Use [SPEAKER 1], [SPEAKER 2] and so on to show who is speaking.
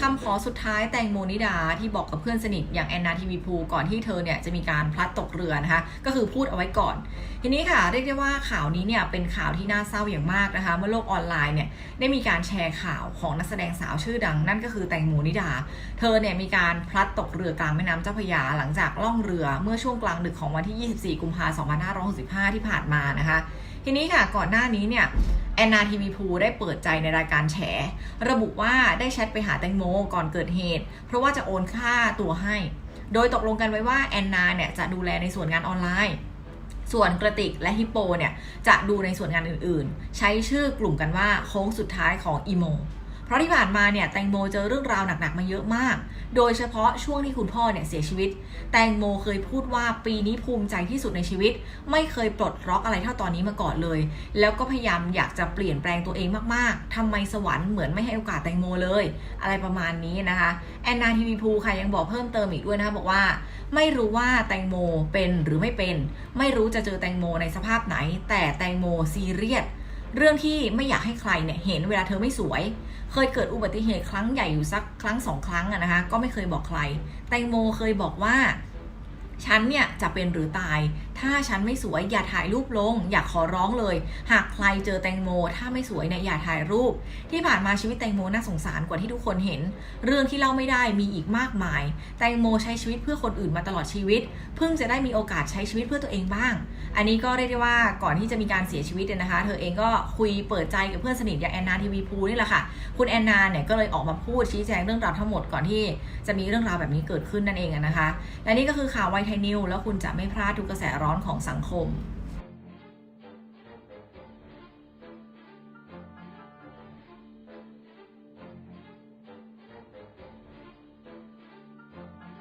[SPEAKER 1] คำขอสุดท้ายแตงโมนิดาที่บอกกับเพื่อนสนิทอย่างแอนนาทีวีพูก่อนที่เธอเนี่ยจะมีการพลัดตกเรือนะคะ ก็คือพูดเอาไว้ก่อน ทีนี้ค่ะเรียกได้ว่าข่าวนี้เนี่ยเป็นข่าวที่น่าเศร้าอย่างมากนะคะ เมื่อโลกออนไลน์เนี่ยได้มีการแชร์ข่าวของนักแสดงสาวชื่อดัง นั่นก็คือแตงโมนิดา เธอเนี่ยมีการพลัดตกเรือกลางแม่น้ำเจ้าพระยาหลังจากล่องเรือเมื่อช่วงกลางดึกของวันที่ 24 กุมภาพันธ์ 2565 ที่ผ่านมานะคะ ทีนี้ค่ะก่อนหน้านี้เนี่ยแอนนาทีวีพูได้เปิดใจในรายการแฉ ระบุว่าได้แชทไปหาแตงโมก่อนเกิดเหตุ เพราะว่าจะโอนค่าตัวให้ โดยตกลงกันไว้ว่าแอนนาเนี่ยจะดูแลในส่วนงานออนไลน์ ส่วนกระติกและฮิปโปเนี่ยจะดูในส่วนงานอื่นๆ ใช้ชื่อกลุ่มกันว่าโค้งสุดท้ายของอีโม เพราะที่ผ่านมาเนี่ยแตงโมเจอเรื่องราวหนักๆมาเยอะมาก โดยเฉพาะช่วงที่คุณพ่อเนี่ยเสียชีวิต แตงโมเคยพูดว่าปีนี้ภูมิใจที่สุดในชีวิต ไม่เคยปลดล็อกอะไรเท่าตอนนี้มาก่อนเลย แล้วก็พยายามอยากจะเปลี่ยนแปลงตัวเองมากๆทำไมสวรรค์เหมือนไม่ให้โอกาสแตงโมเลย อะไรประมาณนี้นะคะแอนนาทีวีพูค่ะยังบอกเพิ่มเติมอีกด้วยนะคะบอกว่า ไม่รู้ว่าแตงโมเป็นหรือไม่เป็น ไม่รู้จะเจอแตงโมในสภาพไหน แต่แตงโมซีเรียส เรื่องที่ไม่อยากให้ใครเนี่ยเห็นเวลาเธอไม่สวย เคยเกิดอุบัติเหตุครั้งใหญ่อยู่สักครั้งสองครั้งอะนะคะ ก็ไม่เคยบอกใคร แตงโมเคยบอกว่า ฉันเนี่ยจะเป็นหรือตาย ถ้าฉันไม่สวยอย่าถ่ายรูปลง อย่าขอร้องเลย หากใครเจอแตงโม ถ้าไม่สวยเนี่ยอย่าถ่ายรูป ที่ผ่านมาชีวิตแตงโมน่าสงสารกว่าที่ทุกคนเห็น เรื่องที่เล่าไม่ได้มีอีกมากมาย แตงโมใช้ชีวิตเพื่อคนอื่นมาตลอดชีวิต เพิ่งจะได้มีโอกาสใช้ชีวิตเพื่อตัวเองบ้าง อันนี้ก็เรียกได้ว่าก่อนที่จะมีการเสียชีวิตเนี่ยนะคะ เธอเองก็คุยเปิดใจกับเพื่อนสนิทอย่างแอนนาทีวีพูนี่แหละค่ะ คุณแอนนาเนี่ยก็เลยออกมาพูดชี้แจงเรื่องราวทั้งหมดก่อนที่จะมีเรื่องราวแบบนี้เกิดขึ้นนั่นเองนะคะ และนี่ก็คือข่าวไวไทยนิวแล้วคุณจะไม่พลาดทุกกระแสร้อนของสังคม